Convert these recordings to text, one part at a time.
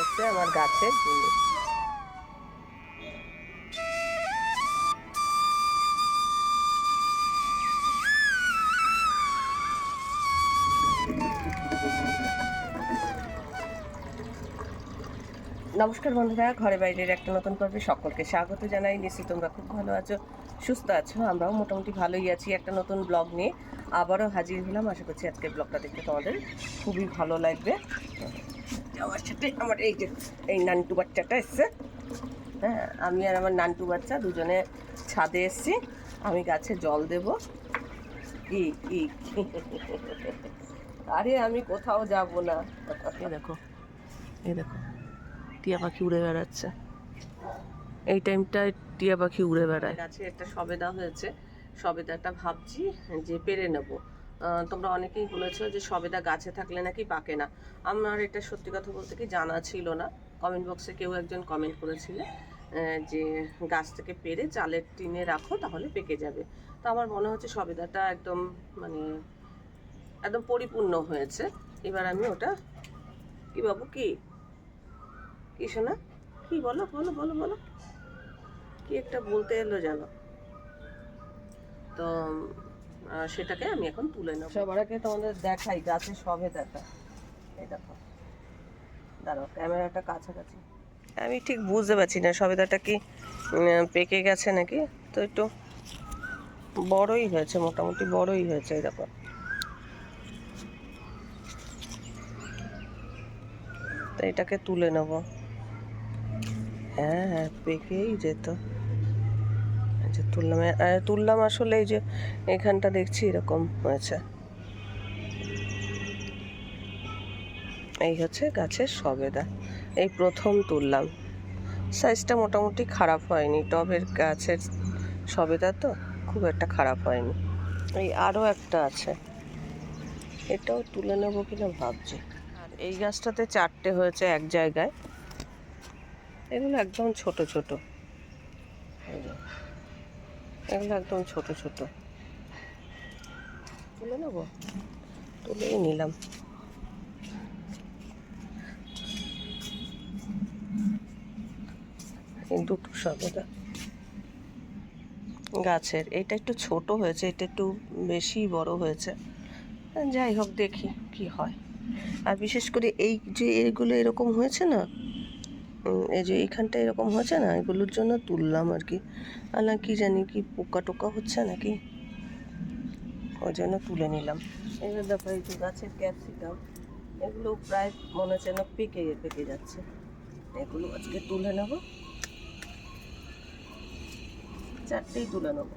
হচ্ছে আমার গাছের জিনিস। নমস্কার বন্ধুরা, ঘরে বাইরের একটা নতুন পর্বে সকলকে স্বাগত জানাই। নিশ্চয়ই তোমরা খুব ভালো আছো, সুস্থ আছো, আমরাও মোটামুটি ভালোই আছি একটা নতুন ব্লগ নিয়ে। আবারও হাজির হলাম। আশা করছি আজকের ব্লগটা দেখতে তোমাদের খুবই ভালো লাগবে। আমার সাথে আমার এই যে এই নান্টু বাচ্চাটা এসছে। হ্যাঁ আমি আর আমার নান্টু বাচ্চা দুজনে ছাদে এসছি। আমি গাছে জল দেব। কি কি আরে আমি কোথাও যাব না। এই দেখো এই দেখো টিয়া পাখি উড়ে বেড়াচ্ছে। এই টাইমটায় টিয়া পাখি উড়ে বেড়ায়। গাছে একটা সবেদা হয়েছে। সবেদাটা ভাবছি যে পেরে নেব। তোমরা অনেকেই বলেছ যে সবেদা গাছে থাকলে নাকি পাকে না। আমার এটা সত্যি কথা বলতে কি জানা ছিল না। কমেন্ট বক্সে কেউ একজন কমেন্ট করেছিলে যে গাছ থেকে পেরে চালের টিনে রাখো, তাহলে পেকে যাবে। তো আমার মনে হচ্ছে সবেদাটা একদম মানে একদম পরিপূর্ণ হয়েছে। এবার আমি ওটা, কি বাবু, কি? কি শোনা? কি বলো বলো বলো বলো। কি একটা বলতে এলো জানো তো সেটাকে আমি এখন তুলে নেব। সবার আগে তোমাদের দেখাই, গাছে সবে দেখা। এই দেখো। দাঁড়াও, ক্যামেরাটা কাছাকাছি। আমি ঠিক বুঝতে পারছি না সবেদাটা কি পেকে গেছে নাকি? তো একটু বড়ই হয়েছে, মোটামুটি বড়ই হয়েছে, এই দেখো। তো এটাকে তুলে নেব। হ্যাঁ হ্যাঁ পেকেই যেত। আচ্ছা তুললাম। তুললাম আসলে এই যে এখানটা দেখছি এরকম হয়েছে। এই হচ্ছে গাছের সবেদা। এই প্রথম তুললাম। সাইজটা মোটামুটি খারাপ হয়নি। টবের গাছের সবেদা তো খুব একটা খারাপ হয়নি। এই আরও একটা আছে। এটাও তুলে নেব কিনা ভাবছি। আর এই গাছটাতে চারটে হয়েছে এক জায়গায়। এগুলো একদম ছোট ছোট। যে। এগুলো একদম ছোট ছোট। তুলে নেব? তুলেই নিলাম। দুটো সবেদা গাছের, এটা একটু ছোট হয়েছে, এটা একটু বেশি বড় হয়েছে। যাই হোক, দেখি কি হয়। আর বিশেষ করে এই যে এগুলো এরকম হয়েছে না এই যে এইখানটা এরকম হয়েছে না, এগুলোর জন্য তুললাম আর কি। আর না, কি জানি, কি পোকা টোকা হচ্ছে নাকি? ওই জন্য তুলে নিলাম। এবার দেখো, এই যে গাছের ক্যাপসিকাম, এগুলো প্রায় মনে হচ্ছে না পেকে পেকে যাচ্ছে। এগুলো আজকে তুলে নেব। চারটেই তুলে নেব।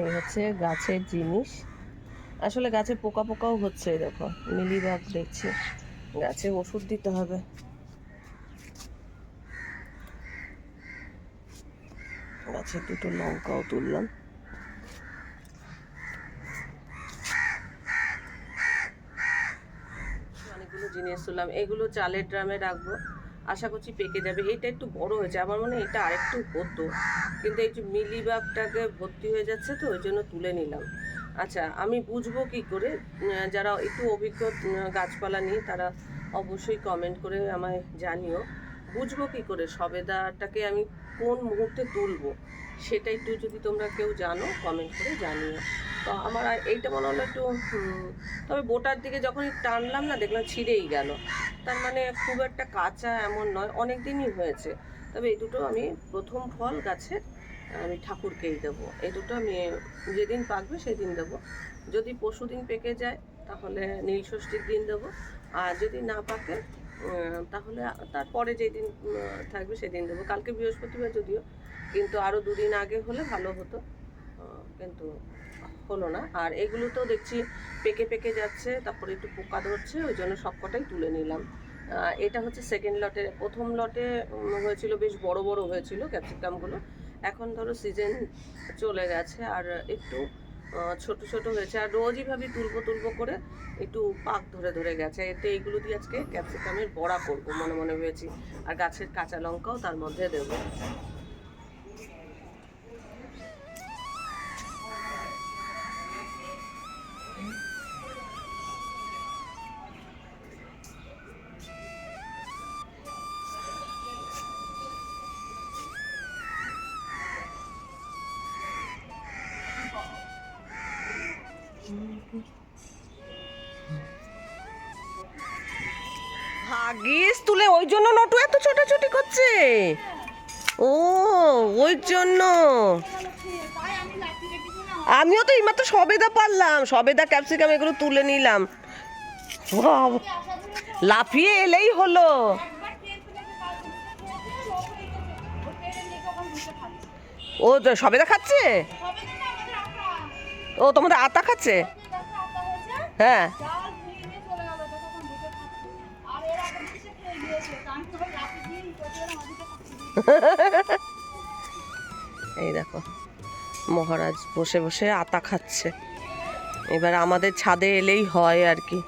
এই হচ্ছে গাছের জিনিস। আসলে গাছে পোকা পোকাও হচ্ছে দেখো মিলিবাগ দেখছি। গাছে ওষুধ দিতে হবে। গাছে দুটো লঙ্কাও তুললাম। অনেকগুলো জিনিস তুললাম। এগুলো চালের ড্রামে রাখব। আশা করছি পেকে যাবে। এটা একটু বড় হয়েছে। আমার মনে এটা আরেকটু হতো। কিন্তু এই যে মিলিবাগটাকে ভর্তি হয়ে যাচ্ছে তো, ওই জন্য তুলে নিলাম। আচ্ছা আমি বুঝব কি করে? যারা একটু অভিজ্ঞ গাছপালা নিয়ে, তারা অবশ্যই কমেন্ট করে আমায় জানিও। বুঝব কি করে? সবেদাটাকে আমি কোন মুহূর্তে তুলবো, সেটা একটু যদি তোমরা কেউ জানো কমেন্ট করে জানিও। তো আমার এইটা মনে হলো একটু তবে বোটার দিকে যখন টানলাম না, দেখলাম ছিঁড়েই গেল। তার মানে খুব একটা কাঁচা এমন নয়, অনেক দিনই হয়েছে। তবে এই দুটো আমি প্রথম ফল গাছের আমি ঠাকুরকেই দেবো। এই দুটো আমি যেদিন পাকবে সেদিন দেবো। যদি পরশু দিন পেকে যায়, তাহলে নীল ষষ্ঠীর দিন দেবো। আর যদি না পাকে তাহলে তারপরে যেদিন উম, থাকবে সেদিন দেবো। কালকে বৃহস্পতিবার যদিও কিন্তু আরও দুদিন আগে হলে ভালো হতো। কিন্তু হলো না। আর এগুলো তো দেখছি পেকে পেকে যাচ্ছে তারপরে একটু পোকা ধরছে ওই জন্য সবকটাই তুলে নিলাম। এটা হচ্ছে সেকেন্ড লটে প্রথম লটে হয়েছিল বেশ বড় বড় হয়েছিল ক্যাপসিকামগুলো এখন ধরো সিজন চলে গেছে। আর একটু ছোট ছোট হয়েছে। আর রোজই ভাবি তুলবো তুলবো করে একটু পাক ধরে ধরে গেছে। এতে এইগুলো দিয়ে আজকে ক্যাপসিকামের বড়া করব, মনে মনে ভেবেছি। আর গাছের কাঁচা লঙ্কাও তার মধ্যে দেবো। ভাগিস তুলে ওই জন্য নটু এত ছোটাছুটি করছে। ও, ওই জন্য। আমিও তো এইমাত্র সবেদা পারলাম, সবেদা ক্যাপসিকাম এগুলো তুলে নিলাম। লাফিয়ে এলেই হলো। ও সবেদা খাচ্ছে? ও, তোমাদের আতা খাচ্ছে? হ্যাঁ। এই দেখো, মহারাজ বসে বসে আতা খাচ্ছে। এবার আমাদের ছাদে এলেই হয় আর কি।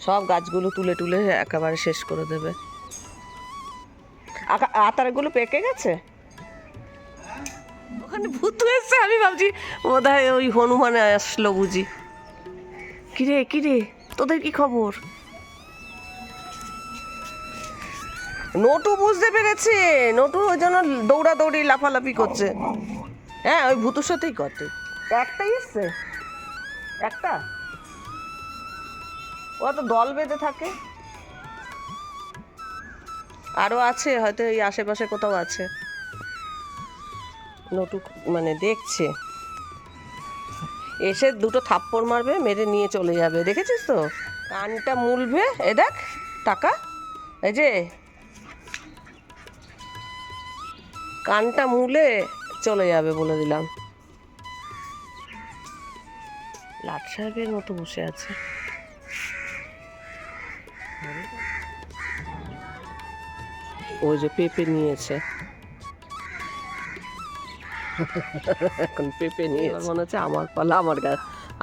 সব গাছগুলো তুলে তুলে একেবারে শেষ করে দেবে। আতারগুলো পেকে গেছে? ওখানে ভূত আমি ভাবছি বোধ ওই হনুমানে আসলো বুঝি। কিরে কিরে, তোদের কি খবর? নটু বুঝতে পেরেছে। নটু ওই জন্য দৌড়াদৌড়ি, লাফালাফি করছে। হ্যাঁ ওই ভূতুর সাথেই করতে একটাই এসছে? একটা? ও তো দল বেঁধে থাকে। আরও আছে, হয়তো এই আশেপাশে কোথাও আছে। নটু মানে দেখছে। এসে দুটো থাপ্পড় মারবে, মেরে নিয়ে চলে যাবে। দেখেছিস তো? কানটা মুলবে। এ দেখ, টাকা। এই যে কানটা মুলে চলে যাবে বলে দিলাম। লাট সাহেবের মতো বসে আছে। ওই যে পেঁপে নিয়েছে। এখন পেঁপে নিয়ে মনে হচ্ছে আমার পালা, আমার গা,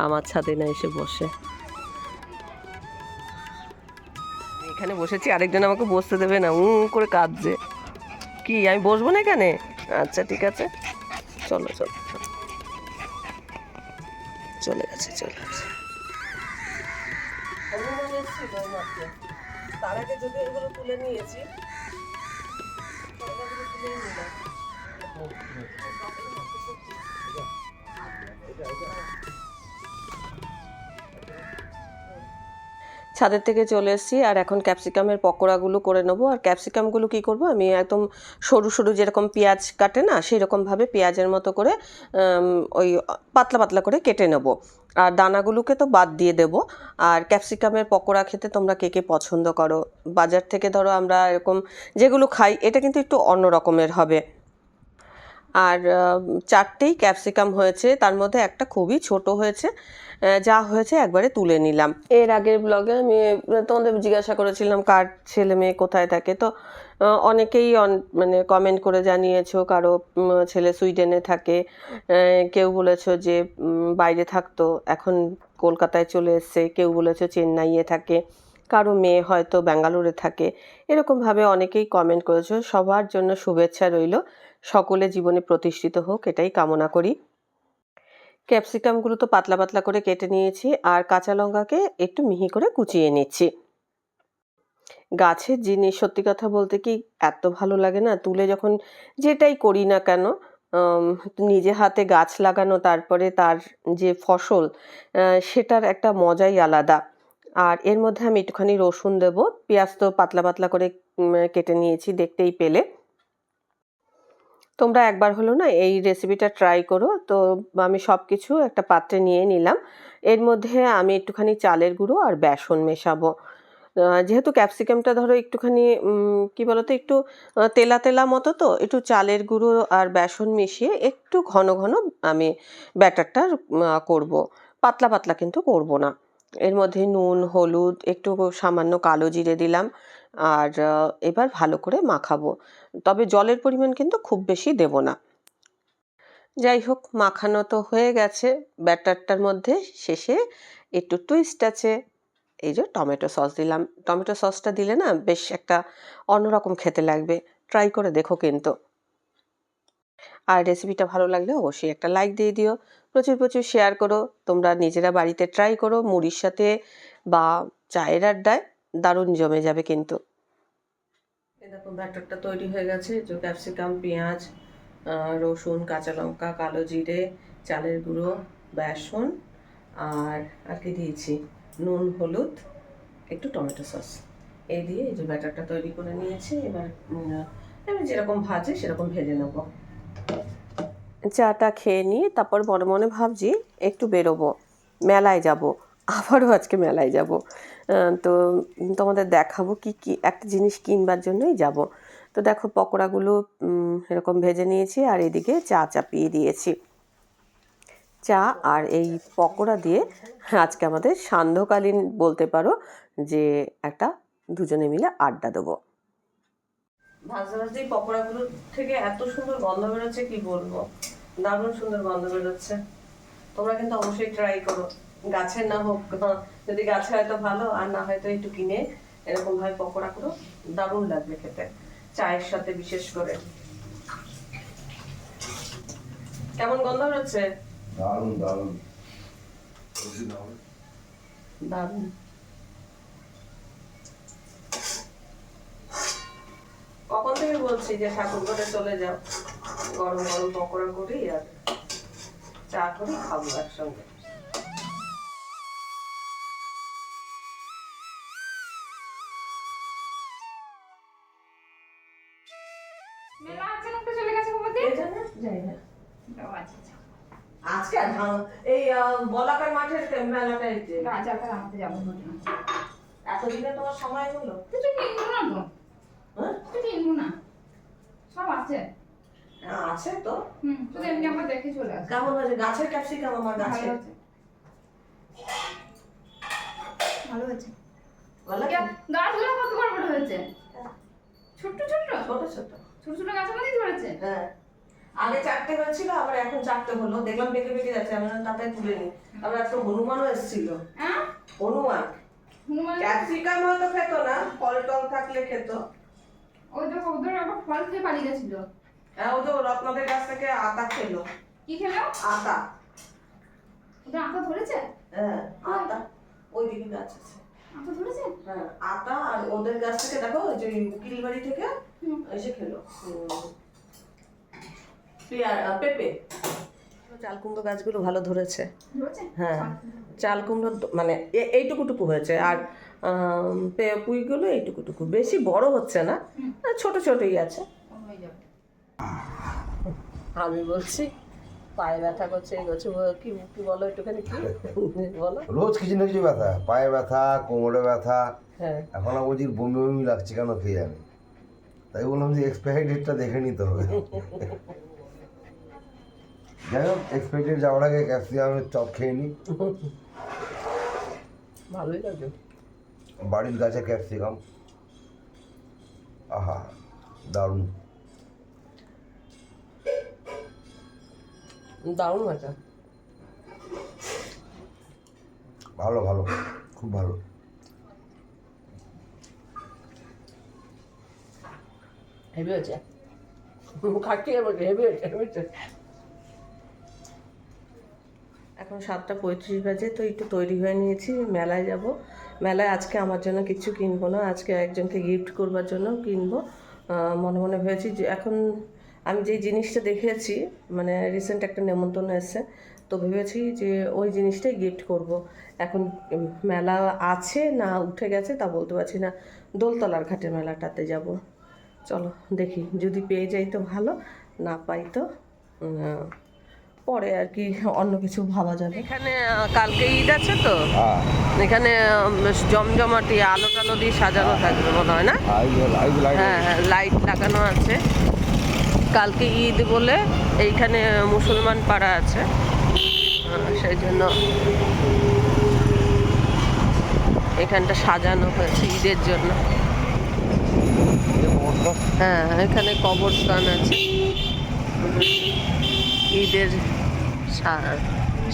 আমার ছাদে না এসে বসে। এখানে বসেছি, আরেকজন আমাকে বসতে দেবে না উঁ করে কাঁদছে। কি, আমি বসবো না এখানে? আচ্ছা ঠিক আছে। চলো চলো চলো। গেছে, চলে গেছে। তার আগে যদি এগুলো তুলে নিয়েছি ছাদের থেকে চলে এসেছি, আর এখন ক্যাপসিকামের পকোড়াগুলো করে নেব। আর ক্যাপসিকামগুলো কি করব? আমি একদম সরু সরু যেরকম পেঁয়াজ কাটে না সেই রকমভাবে পেঁয়াজের মতো করে ওই পাতলা পাতলা করে কেটে নেব। আর দানাগুলোকে তো বাদ দিয়ে দেব। আর ক্যাপসিকামের পকোড়া খেতে তোমরা কে কে পছন্দ করো? বাজার থেকে ধরো আমরা এরকম যেগুলো খাই, এটা কিন্তু একটু অন্য রকমের হবে। আর চারটেই ক্যাপসিকাম হয়েছে, তার মধ্যে একটা খুবই ছোট হয়েছে। যা হয়েছে একবারে তুলে নিলাম। এর আগের ব্লগে আমি তোমাদের জিজ্ঞাসা করেছিলাম কার ছেলে মেয়ে কোথায় থাকে। তো অনেকেই অন- মানে কমেন্ট করে জানিয়েছো কারও ছেলে সুইডেনে থাকে। কেউ বলেছ যে বাইরে থাকতো, এখন কলকাতায় চলে এসছে। কেউ বলেছ চেন্নাইয়ে থাকে। কারও মেয়ে হয়তো ব্যাঙ্গালোরে থাকে। এরকমভাবে অনেকেই কমেন্ট করেছ। সবার জন্য শুভেচ্ছা রইল। সকলে জীবনে প্রতিষ্ঠিত হোক, এটাই কামনা করি। ক্যাপসিকামগুলো তো পাতলা পাতলা করে কেটে নিয়েছি আর কাঁচা লঙ্কাকে একটু মিহি করে কুচিয়ে নিচ্ছি। গাছের জিনিস সত্যি কথা বলতে কি এত ভালো লাগে না? তুলে যখন যেটাই করি না কেন নিজে হাতে গাছ লাগানো, তারপরে তার যে ফসল সেটার একটা মজাই আলাদা। আর এর মধ্যে আমি একটুখানি রসুন দেব, পেঁয়াজ তো পাতলা পাতলা করে কেটে নিয়েছি দেখতেই পেলে। তোমরা একবার হলো না এই রেসিপিটা ট্রাই করো। তো আমি সব কিছু একটা পাত্রে নিয়ে নিলাম। এর মধ্যে আমি একটুখানি চালের গুঁড়ো আর বেসন মেশাবো। যেহেতু ক্যাপসিকামটা ধরো একটুখানি কি বলতো, একটু তেলা তেলা মতো তো, একটু চালের গুঁড়ো আর বেসন মিশিয়ে একটু ঘন ঘন আমি ব্যাটারটা করব। পাতলা পাতলা কিন্তু করব না। এর মধ্যে নুন, হলুদ, একটু সামান্য কালো জিরে দিলাম আর এবার ভালো করে মাখাবো। তবে জলের পরিমাণ কিন্তু খুব বেশি দেব না। যাই হোক, মাখানো তো হয়ে গেছে। ব্যাটারটার মধ্যে শেষে একটু টুইস্ট আছে। এই যে টমেটো সস দিলাম। টমেটো সসটা দিলে না বেশ একটা অন্যরকম খেতে লাগবে। ট্রাই করে দেখো কিন্তু। আর রেসিপিটা ভালো লাগলে অবশ্যই একটা লাইক দিয়ে দিও। প্রচুর প্রচুর শেয়ার করো। তোমরা নিজেরা বাড়িতে ট্রাই করো, মুড়ির সাথে বা চায়ের আড্ডায় দারুণ জমে যাবে কিন্তু। দেখো, ব্যাটারটা তৈরি হয়ে গেছে। যে ক্যাপসিকাম পেঁয়াজ রসুন, কাঁচা লঙ্কা, কালো জিরে, চালের গুঁড়ো, বেসন আর আর কি দিয়েছি? নুন, হলুদ, একটু টমেটো সস। এই দিয়ে এই যে ব্যাটারটা তৈরি করে নিয়েছি। এবার আমি যেরকম ভাজে সেরকম ভেজে নেব। চাটা খেয়ে নিয়ে তারপর মনে মনে ভাবছি, একটু বেরোবো। মেলায় যাব। আবারও আজকে মেলায় যাব। তো তোমাদের দেখাবো কি কি একটা জিনিস কিনবার জন্যই যাব। তো দেখো পকোড়াগুলো এরকম ভেজে নিয়েছি আর এদিকে চা চাপিয়ে দিয়েছি। চা আর এই পকোড়া দিয়ে আজকে আমাদের সান্ধ্যকালীন বলতে পারো যে একটা দুজনে মিলে আড্ডা দেবো। ভাজতে ভাজতে এই পকোড়াগুলোর থেকে এত সুন্দর গন্ধ বেরোচ্ছে, কি বলব? দারুণ সুন্দর গন্ধ বেরোচ্ছে। তোমরা কিন্তু অবশ্যই ট্রাই করো। গাছের না হোক যদি গাছে হয়তো ভালো আর না হয়তো একটু কিনে এরকম ভাবে পকোড়া করো দারুণ লাগবে খেতে চায়ের সাথে বিশেষ করে। কেমন গন্ধ বেরোচ্ছে? দারুণ দারুণ? দারুণ। কখন থেকে বলছি যে ঠাকুর ঘরে চলে যাও? গরম গরম পকোড়া করি আর চা করে খাব একসঙ্গে। মেলা আছে চলে গেছে যাই না। আচ্ছা আচ্ছা। আজকে এই বলাকার মাঠের মেলাটাই যে। আনতে যাব এতদিনে তোমার সময় হলো? কিছু কিনবো না হ্যাঁ? কিছু কিনবো না। সব আছে। আছে তো। হুম শুধু এমনি আমরা দেখে চলে আসি। কেমন আছে গাছের ক্যাপসিকাম আমার গাছে। ভালো আছে। ভালো গাছগুলো কত বড় বড় হয়েছে? ছোট্ট ছোট্ট? ছোট ছোট। ছোট ছোট গাছের মধ্যেই ধরেছে? হ্যাঁ। আগে চারটে হয়েছিল আবার এখন চারটে হলো। দেখলাম পেকে পেকে যাচ্ছে আমরা তাতে তুলে নি। আবার একটা হনুমানও এসেছিল। হ্যাঁ? হনুমান। হনুমান? ক্যাপসিকাম হয়তো খেত না ফল টল থাকলে খেত। ওই তো ওদের আবার ফল খেয়ে পালিয়ে গেছিল। হ্যাঁ ও তো রত্নদের কাছ থেকে আতা খেলো। কি খেলো? আতা। আঁকা ধরেছে? হ্যাঁ আতা। ওই দিকে গাছ আছে। ধরেছে? হ্যাঁ আতা আর ওদের গাছ থেকে দেখো ওই যে উকিল বাড়ি থেকে এসে খেলো। পেয়ারা পেঁপে। চাল কুমড়ো গাছগুলো ভালো ধরেছে। ধরেছে? হ্যাঁ চাল কুমড়ো মানে এ- এইটুকুটুকু হয়েছে। আর পুঁইগুলো এইটুকুটুকু। বেশি বড় হচ্ছে না ছোট ছোটই আছে। হয়ে আমি বলছি পায়ে ব্যথা করছে এই করছে কি কি বলো একটুখানি কি? বলো। রোজ কিছু না কিছু ব্যথা পায়ে ব্যথা কোমরে ব্যথা। হ্যাঁ। এখন আমার বলছি বমি বমি লাগছে কেন খেয়ে জানি? তাই বললাম যে এক্সপায়ারি ডেটটা দেখে নিতে হবে। যাই হোক এক্সপায়ারি ডেট যাওয়ার আগে ক্যাপসিকামের চপ খেয়ে নিই ভালোই লাগে বাড়ির গাছে ক্যাপসিকাম। আহা দারুণ। দারুণ মজা ভালো ভালো খুব ভালো। হেভি হয়েছে? খাচ্ছি হেভি হয়েছে হেভি হয়েছে। এখন সাতটা পঁয়ত্রিশ বাজে তো একটু তৈরি হয়ে নিয়েছি মেলায় যাব। মেলায় আজকে আমার জন্য কিছু কিনবো না আজকে একজনকে গিফট করবার জন্য কিনবো। মনে মনে ভেবেছি যে এখন আমি যেই জিনিসটা দেখেছি মানে রিসেন্ট একটা নেমন্তন্ন এসছে তো ভেবেছি যে ওই জিনিসটাই গিফট করব। এখন মেলা আছে না উঠে গেছে তা বলতে পারছি না। দোলতলার ঘাটের মেলাটাতে যাব। চলো দেখি যদি পেয়ে যাই তো ভালো না পাই তো পরে আর কি অন্য কিছু ভাবা যাবে। এখানে কালকে ঈদ আছে তো? হ্যাঁ। এখানে জমজমাটি আলো টালো দিয়ে সাজানো থাকবে মনে হয় না? হ্যাঁ হ্যাঁ লাইট লাগানো আছে। কালকে ঈদ বলে এইখানে মুসলমান পাড়া আছে। সেই জন্য এখানটা সাজানো হয়েছে ঈদের জন্য। হ্যাঁ এখানে কবরস্থান আছে। ঈদের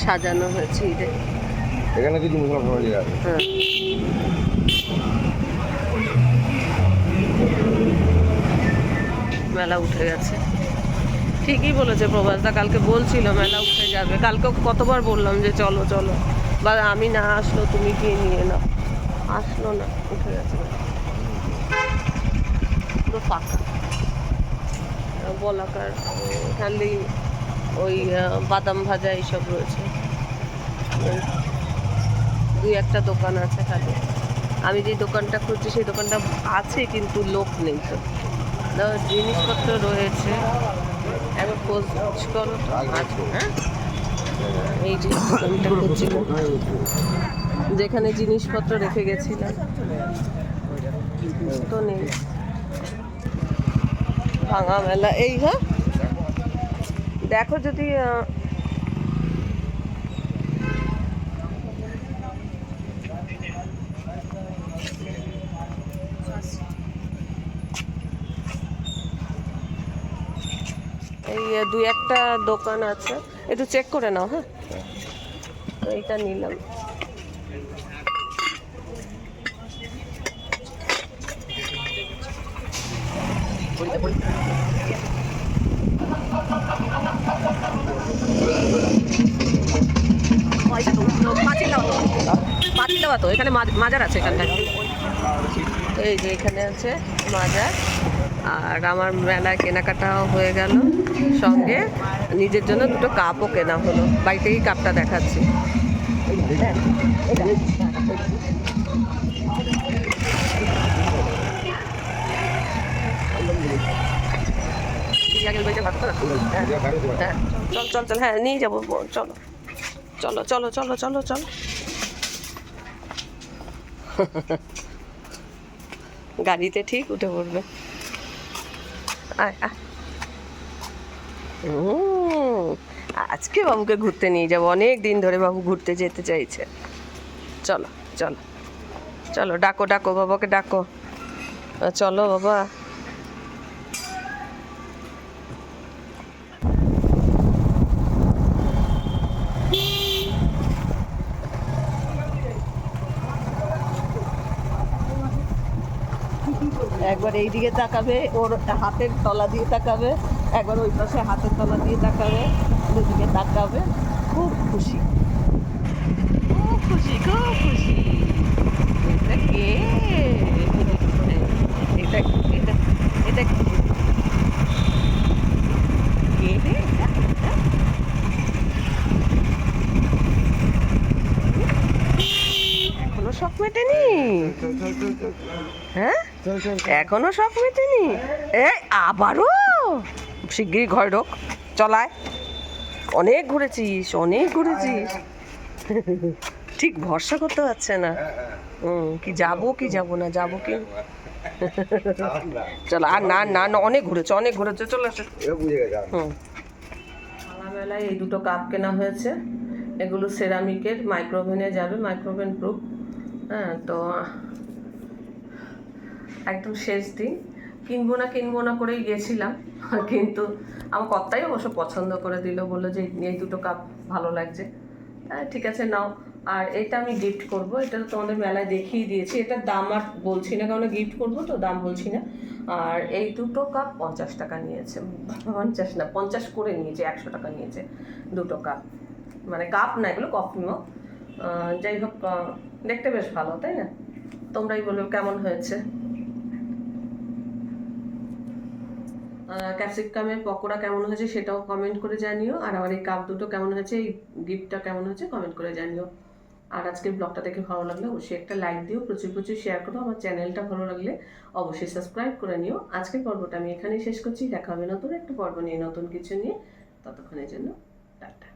সাজানো হয়েছে ঈদের এখানে কিছু মুসলমান হ্যাঁ। মেলা উঠে গেছে। ঠিকই বলেছে প্রভাসদা কালকে বলছিল মেলা উঠে যাবে। কালকে কতবার বললাম যে চলো চলো। বা আমি না আসলো, তুমি গিয়ে নিয়ে নাও। আসলো না, উঠে গেছে। পুরো ফাঁকা। বলাকার, খালি ওই বাদাম ভাজা এইসব রয়েছে। দুই একটা দোকান আছে খালি। আমি যে দোকানটা খুঁজছি, সেই দোকানটা আছে, কিন্তু লোক নেই তো। জিনিসপত্র রয়েছে। করো। হ্যাঁ? এই যেখানে জিনিসপত্র রেখে গেছিলাম। তো নেই। ভাঙা মেলা। এই হ্যাঁ? দেখো যদি দুই একটা দোকান আছে। একটু চেক করে নাও হ্যাঁ? এইটা নিলাম। তো, এখানে মাজ- মাজার আছে এখানটায়। এই যে এখানে আছে মাজার। আর আমার মেলায় কেনাকাটাও হয়ে গেল। সঙ্গে নিজের জন্য দুটো কাপও কেনা হলো। বাড়িতেই কাপটা দেখাচ্ছি। চল চল চল হ্যাঁ নিয়ে যাব। চলো চলো চলো চলো চলো চলো। গাড়িতে ঠিক উঠে পড়বে। আয়। আজকে বাবুকে ঘুরতে নিয়ে যাব। অনেক দিন ধরে বাবু ঘুরতে যেতে চাইছে। চলো চলো। চলো, ডাকো ডাকো, বাবাকে ডাকো। চলো, বাবা একবার এই দিকে তাকাবে, ওর হাতের তলা দিয়ে তাকাবে, একবার ওই পাশে হাতের তলা দিয়ে তাকাবে, দুদিকে তাকাবে। খুব খুশি। খুব খুশি খুব খুশি। এটা কে? এটা এটা এটা? এখনও শখ মেটেনি? হ্যাঁ? এখনও সব মেটেনি এ, আবারও? শিগগিরই ঘরে ঢোক। চলায় অনেক ঘুরেছিস অনেক ঘুরেছিস। ঠিক ভরসা করতে পারছে না। কি যাব কি যাব না, যাব কি? চল, আর না না না, অনেক ঘুরেছে অনেক ঘুরেছে, চলো আসো। মেলায় এই দুটো কাপ কেনা হয়েছে। এগুলো সেরামিকের মাইক্রোওভেনে যাবে মাইক্রোওভেন প্রুফ হ্যাঁ তো একদম শেষ দিন। কিনবো না কিনবো না করেই গেছিলাম। কিন্তু আমার কর্তাই অবশ্য পছন্দ করে দিল, বলল যে, এই দুটো কাপ ভালো লাগছে। হ্যাঁ ঠিক আছে, নাও। আর এটা আমি গিফট করব। এটা তো তোমাদের মেলায় দেখিয়ে দিয়েছি। এটার দাম আর বলছি না, কারণ গিফট করব তো, দাম বলছি না। আর এই দুটো কাপ পঞ্চাশ টাকা নিয়েছে। পঞ্চাশ না, পঞ্চাশ করে নিয়েছে, একশো টাকা নিয়েছে দুটো কাপ মানে কাপ না, এগুলো কফি মগ যাই হোক দেখতে বেশ ভালো, তাই না? তোমরাই বলো কেমন হয়েছে? ক্যাপসিকামের পকোড়া কেমন হয়েছে সেটাও কমেন্ট করে জানিও। আর আমার এই কাপ দুটো কেমন হয়েছে, এই গিফটটা কেমন হয়েছে কমেন্ট করে জানিও। আর আজকের ব্লগটা দেখে ভালো লাগলে অবশ্যই একটা লাইক দিও, প্রচুর প্রচুর শেয়ার করো, আমার চ্যানেলটা ভালো লাগলে অবশ্যই সাবস্ক্রাইব করে নিও। আজকের পর্বটা আমি এখানেই শেষ করছি, দেখা হবে নতুন একটা পর্ব নিয়ে, নতুন কিছু নিয়ে। ততক্ষণের জন্য, টাটা।